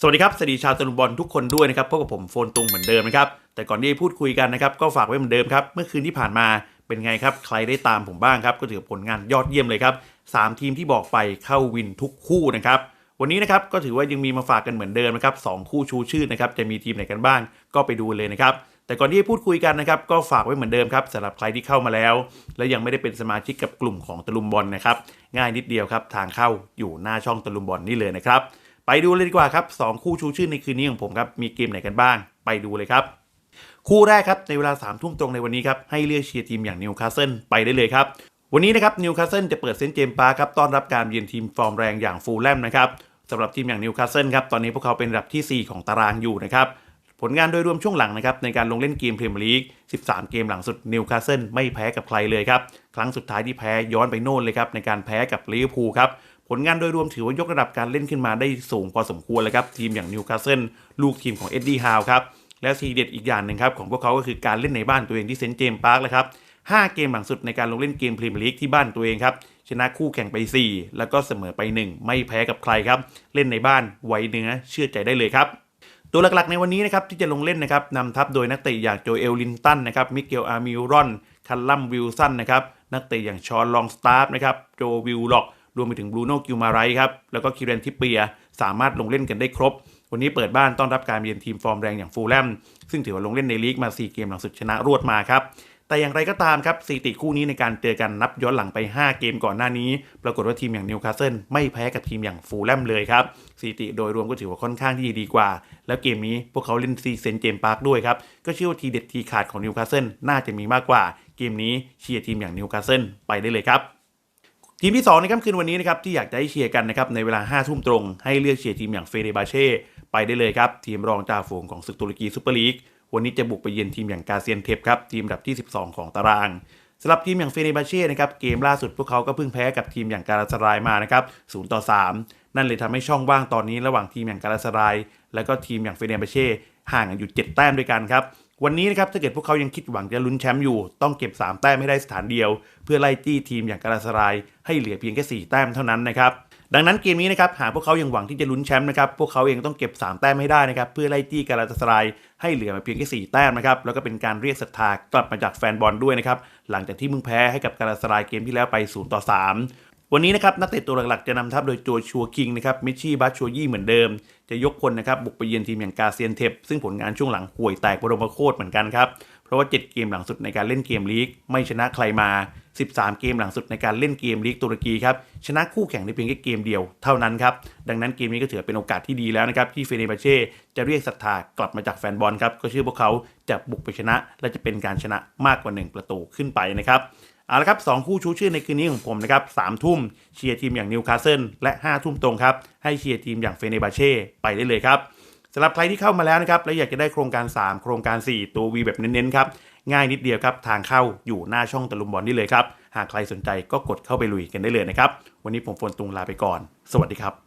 สวัสดีครับสวัสดีชาวตะลุมบอลทุกคนด้วยนะครับพบกับผมโฟนตุงเหมือนเดิมนะครับแต่ก่อนที่จะพูดคุยกันนะครับก็ฝากไว้เหมือนเดิมครับเมื่อคืนที่ผ่านมาเป็นไงครับใครได้ตามผมบ้างครับก็ถือผลงานยอดเยี่ยมเลยครับสามทีมที่บอกไปเข้าวินทุกคู่นะครับวันนี้นะครับก็ถือว่ายังมีมาฝากกันเหมือนเดิมนะครับสองคู่ชูชื่อนะครับจะมีทีมไหนกันบ้างก็ไปดูเลยนะครับแต่ก่อนที่จะพูดคุยกันนะครับก็ฝากไว้เหมือนเดิมครับสำหรับใครที่เข้ามาแล้ว และยังไม่ได้เป็นสมาชิกกับกลุ่มของตะลุมบอลนะครับง่ายนิดเดียวครับทางเข้าอยู่หน้าช่องตะลุมบอลนี่เลยนะครับ ไปดูเลยดีกว่าครับสองคู่ชูชื่อในคืนนี้ของผมครับ มีเกมไหนกันบ้าง ไปดูเลยครับ คู่แรกครับ ในเวลา3ามทุ่มตรงในวันนี้ครับ ให้เลือกเชียร์ทีมอย่างนิวคาสเซิลไปได้เลยครับ วันนี้นะครับนิวคาสเซิลจะเปิดเซนต์เจมส์ปาร์คครับต้อนรับการเยือนทีมฟอร์มแรงอย่างฟูลแลมนะครับสำหรับทีมอย่างนิวคาสเซิลครับตอนนี้พวกเขาเป็นอันดับทีสี่ 4 ของตารางอยู่นะครับผลงานโดยรวมช่วงหลังนะครับในการลงเล่นเกมพรีเมียร์ลีก 13 เกมหลังสุดนิวคาสเซิลไม่แพ้กับใครเลยครับ ครั้งสุดท้ายที่แพ้ย้อนไปโน่นเลยครับในการแพ้กับลิเวอร์พูลครับ ผลงานโดยรวมถือว่ายกระดับการเล่นขึ้นมาได้สูงพอสมควรเลยครับทีมอย่างนิวคาสเซิลลูกทีมของเอ็ดดี้ฮาวครับและทีเด็ดอีกอย่างหนึ่งครับของพวกเขาก็คือการเล่นในบ้านตัวเองที่เซนต์เจมส์พาร์คเลยครับ5เกมหลังสุดในการลงเล่นเกมพรีเมียร์ลีกที่บ้านตัวเองครับชนะคู่แข่งไป 4 แล้วก็เสมอไป 1 ไม่แพ้กับใครครับ เล่นในบ้านไว้เนื้อเชื่อใจได้เลยครับ ตัวหลักๆในวันนี้นะครับที่จะลงเล่นนะครับนำทัพโดยนักเตะอย่างโจเอลลินตันนะครับมิเกลอาร์มิลรอน คัลลัมวิลสันนะครับนักเตะอย่างชอนลองสตาร์ฟนะครับโจวิลล็อก รวมไปถึงบรูโน่กิลมาไรครับ แล้วก็คิเรนทิปเปีย สามารถลงเล่นกันได้ครบ วันนี้เปิดบ้านต้อนรับการเยือนทีมฟอร์มแรงอย่างฟูลแลม ซึ่งถือว่าลงเล่นในลีกมา 4 เกมหลังสุดชนะรวดมาครับ แต่อย่างไรก็ตามครับสถิติคู่นี้ในการเจอกันนับย้อนหลังไป 5 เกมก่อนหน้านี้ ปรากฏว่าทีมอย่างนิวคาสเซิลไม่แพ้กับทีมอย่างฟูลแลมเลยครับสถิติโดยรวมก็ถือว่าค่อนข้างที่ดีกว่า แล้วเกมนี้พวกเขาเล่นซีเซนเจมปาร์คด้วยครับ ก็เชื่อว่าทีเด็ดทีขาดของนิวคาสเซิลน่าจะมีมากกว่า เกมนี้เชียร์ทีมอย่างนิวคาสเซิลไปได้เลยครับ ทีมที่ 2 ในค่ำคืนวันนี้นะครับที่อยากจะให้เชียร์กันนะครับในเวลา5ทุ่มตรง ให้เลือกเชียร์ทีมอย่างเฟเดบาเช่ไปได้เลยครับ ทีมรองจ่าฝูงของศึกตุรกีซูเปอร์ลีกวันนี้จะบุกไปเยือนทีมอย่างกาเซียนเทปครับทีมอันดับที่ 12 ของตารางสำหรับทีมอย่างเฟเดบาเช่นะครับเกมล่าสุดพวกเขาก็เพิ่งแพ้กับทีมอย่างการาสรายมานะครับ0ต่อ3 นั่นเลยทำให้ช่องว่างตอนนี้ระหว่างทีมอย่างการาสราย แล้วก็ทีมอย่างเฟเดบาเช่ห่างกันอยู่ 7 แต้มด้วยกันครับ วันนี้นะครับถ้าเกิดพวกเขายังคิดหวังจะลุ้นแชมป์อยู่ ต้องเก็บ 3 แต้มให้ได้สถานเดียว เพื่อไล่จี้ทีมอย่างการาสราย ให้เหลือเพียงแค่ 4 แต้มเท่านั้นนะครับดังนั้นเกมนี้นะครับหากพวกเขายังหวังที่จะลุ้นแชมป์นะครับพวกเขาเองต้องเก็บ 3 แต้มให้ได้นะครับเพื่อไล่จี้การาสราย ให้เหลือมาเพียงแค่4แต้มนะครับแล้วก็เป็นการเรียกศรัทธากลับมาจากแฟนบอลด้วยนะครับหลังจากที่มึงแพ้ให้กับการาสรายเกมที่แล้วไป0ต่อ3 วันนี้นะครับนักเตะตัวหลักๆ จะนำทัพโดยโจชัวคิงนะครับมิชชี่บัชชัวยี่เหมือนเดิม จะยกพลนะครับบุกไปเยือนทีมอย่างกาเซียนเทปซึ่งผลงานช่วงหลังห่วยแตกบรมโคตรเหมือนกันครับ เพราะว่า 7 เกมหลังสุดในการเล่นเกมลีก ไม่ชนะใครมา 13 เกมหลังสุดในการเล่นเกมลีกตุรกีครับชนะคู่แข่งได้เพียงแค่เกมเดียวเท่านั้นครับดังนั้นเกมนี้ก็ถือเป็นโอกาสที่ดีแล้วนะครับที่เฟเนบาเช่จะเรียกศรัทธากลับมาจากแฟนบอลครับก็เชื่อพวกเขาจะบุกไปชนะ และจะเป็นการชนะมากกว่า 1 ประตูขึ้นไปนะครับ เอาละครับสองคู่ชูชื่อในคืนนี้ของผมนะครับสามทุ่มเชียร์ทีมอย่างนิวคาสเซิลและ5้าทุ่มตรงครับ ให้เชียร์ทีมอย่างเฟเนบาเช่ไปได้เลยครับสำหรับใครที่เข้ามาแล้วนะครับและอยากจะได้โครงการ 3 โครงการ 4 ตัว V แบบเน้นๆครับง่ายนิดเดียวครับ ทางเข้าอยู่หน้าช่องตะลุมบอลนี่เลยครับ หากใครสนใจก็กดเข้าไปลุยกันได้เลยนะครับ วันนี้ผมฝนตุงลาไปก่อน สวัสดีครับ